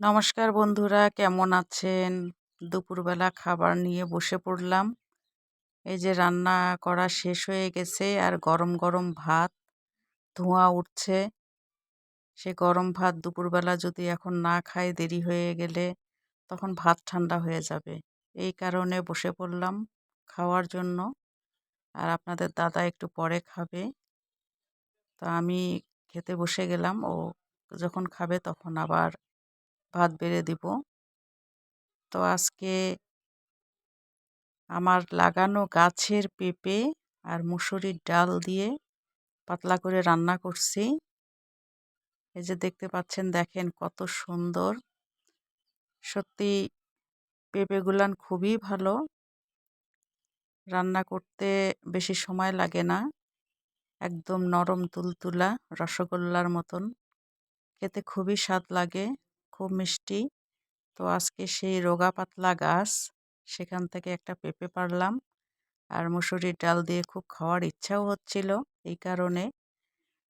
নমস্কার বন্ধুরা, কেমন আছেন? দুপুরবেলা খাবার নিয়ে বসে পড়লাম। এই যে রান্না করা শেষ হয়ে গেছে আর গরম গরম ভাত ধোঁয়া উঠছে। সে গরম ভাত দুপুরবেলা যদি এখন না খাই দেরি হয়ে গেলে তখন ভাত ঠান্ডা হয়ে যাবে। এই কারণে বসে পড়লাম খাওয়ার জন্য। আর আপনাদের দাদা একটু পরে খাবে। তো আমি খেতে বসে গেলাম। ও যখন খাবে তখন আবার ভাত বেড়ে দিব। তো আজকে আমার লাগানো গাছের পেঁপে আর মুসুরির ডাল দিয়ে পাতলা করে রান্না করছি। এই যে দেখতে পাচ্ছেন, দেখেন কত সুন্দর। সত্যি পেঁপেগুলান খুবই ভালো। রান্না করতে বেশি সময় লাগে না। একদম নরম তুলতুলা রসগোল্লার মতন। খেতে খুবই স্বাদ লাগে। খুব মিষ্টি। তো আজকে সেই রোগা পাতলা গাছ, সেখান থেকে একটা পেঁপে পারলাম। আর মুসুরির ডাল দিয়ে খুব খাওয়ার ইচ্ছাও হচ্ছিল এই কারণে।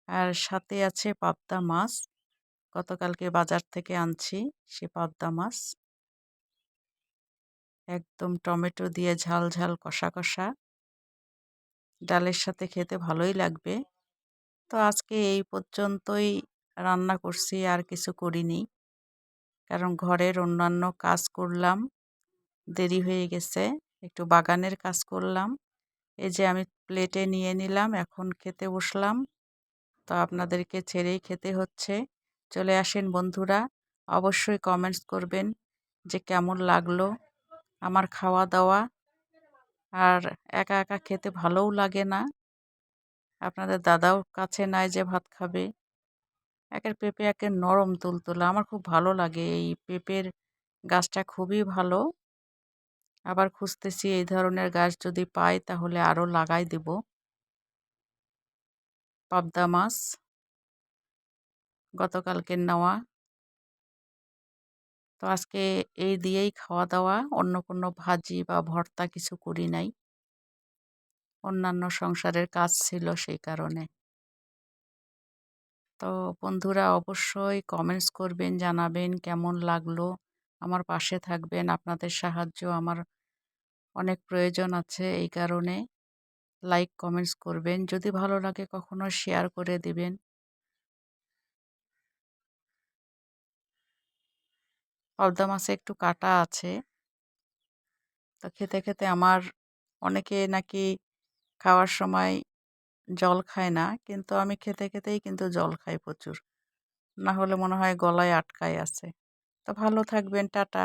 আর সাথে আছে পাবদা মাছ, গতকালকে বাজার থেকে আনছি সে পাবদা মাছ। একদম টমেটো দিয়ে ঝাল ঝাল কষা কষা। ডালের সাথে খেতে ভালোই লাগবে। তো আজকে এই পর্যন্তই রান্না করছি, আর কিছু করিনি। কারণ ঘরের অন্যান্য কাজ করলাম, দেরি হয়ে গেছে, একটু বাগানের কাজ করলাম। এই যে আমি প্লেটে নিয়ে নিলাম, এখন খেতে বসলাম। তো আপনাদেরকে ছেড়েই খেতে হচ্ছে। চলে আসেন বন্ধুরা, অবশ্যই কমেন্টস করবেন যে কেমন লাগল আমার খাওয়া দাওয়া আর একা একা খেতে ভালোও লাগে না। আপনাদের দাদাও কাছে নাই যে ভাত খাবে। একের পেঁপে একের নরম তুলতুলা আমার খুব ভালো লাগে। এই পেঁপের গাছটা খুবই ভালো। আবার খুঁজতেছি এই ধরনের গাছ যদি পাই তাহলে আরও লাগাই দেব। পাবদা মাছ। গতকালকের নেওয়া। তো আজকে এই দিয়েই খাওয়া দাওয়া। অন্য কোনো ভাজি বা ভর্তা কিছু করি নাই। অন্যান্য সংসারের কাজ ছিল সেই কারণে। তো বন্ধুরা অবশ্যই কমেন্টস করবেন, জানাবেন কেমন লাগল? আমার পাশে থাকবেন, আপনাদের সাহায্য আমার অনেক প্রয়োজন আছে এই কারণে। লাইক কমেন্টস করবেন, যদি ভালো লাগে কখনো শেয়ার করে দিবেন। পদ্মা মাছে একটু কাটা আছে। তো খেতে খেতে আমার অনেকে নাকি খাওয়ার সময় জল খায় না। কিন্তু আমি খেতে খেতেই কিন্তু জল খাই প্রচুর। না হলে মনে হয় গলায় আটকায় আছে। তো ভালো থাকবেন, টাটা।